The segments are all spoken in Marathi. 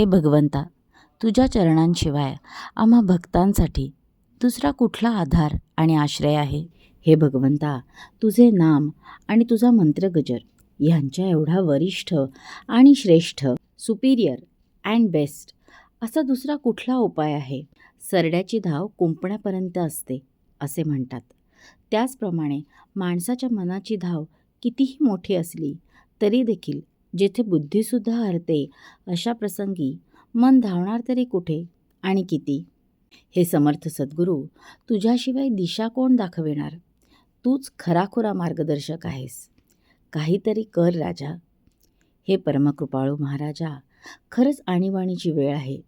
हे भगवंता तुझ्या चरणांशिवाय आम्हा भक्तांसाठी दुसरा कुठला आधार आणि आश्रय आहे? हे भगवंता तुझे नाम आणि तुझा मंत्रगजर ह्यांच्या एवढा वरिष्ठ आणि श्रेष्ठ सुपिरियर अँड बेस्ट असा दुसरा कुठला उपाय आहे? सरड्याची धाव कुंपण्यापर्यंत असते असे म्हणतात. त्याचप्रमाणे माणसाच्या मनाची धाव कितीही मोठी असली तरी देखील जेथे बुद्धीसुद्धा हरते अशा प्रसंगी मन धावणार तरी कुठे आणि किती? हे समर्थ सद्गुरू तुझ्याशिवाय दिशा कोण दाखविणार? तूच खराखुरा मार्गदर्शक आहेस. काहीतरी कर राजा. हे परमकृपाळू महाराजा खरंच आणीबाणीची वेळ आहे.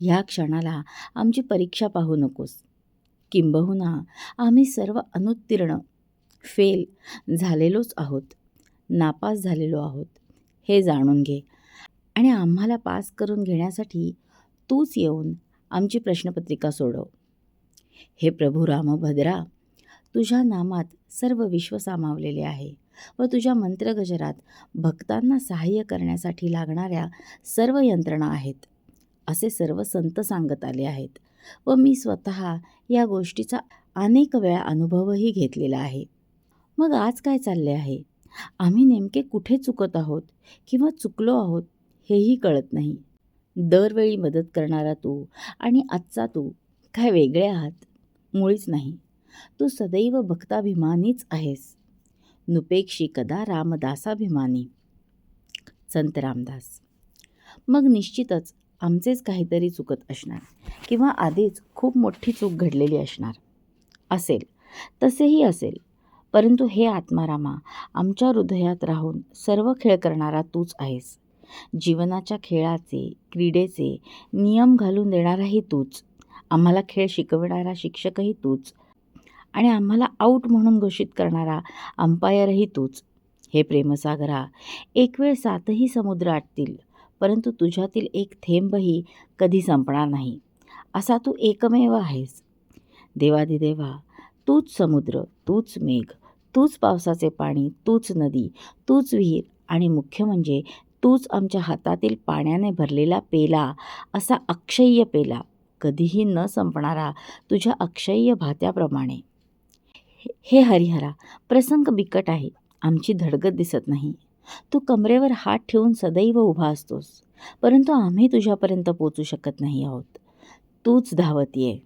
ह्या क्षणाला आमची परीक्षा पाहू नकोस. किंबहुना आम्ही सर्व अनुत्तीर्ण फेल झालेलोच आहोत. नापास झालेलो आहोत. हे जाणून घे. आणि आम्हाला पास करून घेण्यासाठी तूच येऊन आमची प्रश्नपत्रिका सोडव. हे प्रभू रामभद्रा तुझ्या नामात सर्व विश्व सामावलेले आहे व तुझ्या मंत्रगजरात भक्तांना सहाय्य करण्यासाठी लागणाऱ्या सर्व यंत्रणा आहेत. असे सर्व संत सांगत आले आहेत व मी स्वतः या गोष्टीचा अनेक वेळा अनुभवही घेतलेला आहे. मग आज काय चालले आहे? आम्ही नेमके कुठे चुकत आहोत किंवा चुकलो आहोत हेही कळत नाही. दरवेळी मदत करणारा तू आणि आजचा तू काय वेगळे आहात? मुळीच नाही. तू सदैव भक्ताभिमानीच आहेस. नुपेक्षी कदा रामदासाभिमानी. संत रामदास. मग निश्चितच आमचेच काहीतरी चुकत असणार किंवा आधीच खूप मोठी चूक घडलेली असणार. असेल. तसेही असेल. परंतु हे आत्मारामा आमच्या हृदयात राहून सर्व खेळ करणारा तूच आहेस. जीवनाच्या खेळाचे क्रीडेचे नियम घालून देणाराही तूच. आम्हाला खेळ शिकविणारा शिक्षकही तूच. आणि आम्हाला आऊट म्हणून घोषित करणारा अंपायरही तूच. हे प्रेमसागरा एक वेळ सातही समुद्र आटतील परंतु तुझ्यातील एक थेंबही कधी संपणार नाही. असा तू एकमेव आहेस. देवादिदेवा तूच समुद्र तूच मेघ. तूच पावसाचे पाणी तूच नदी तूच विहीर आणि मुख्य म्हणजे तूच आमच्या हातातील पाण्याने भरलेला पेला असा अक्षय्य पेला. कधीही न संपणारा तुझ्या अक्षय्य भात्याप्रमाणे. हे हरिहरा प्रसंग बिकट आहे आमची धडगत दिसत नाही. तू कमरेवर हात ठेवून सदैव उभा असतोस परंतु आम्ही तुझ्यापर्यंत पोचू शकत नाही आहोत. तूच धावत ये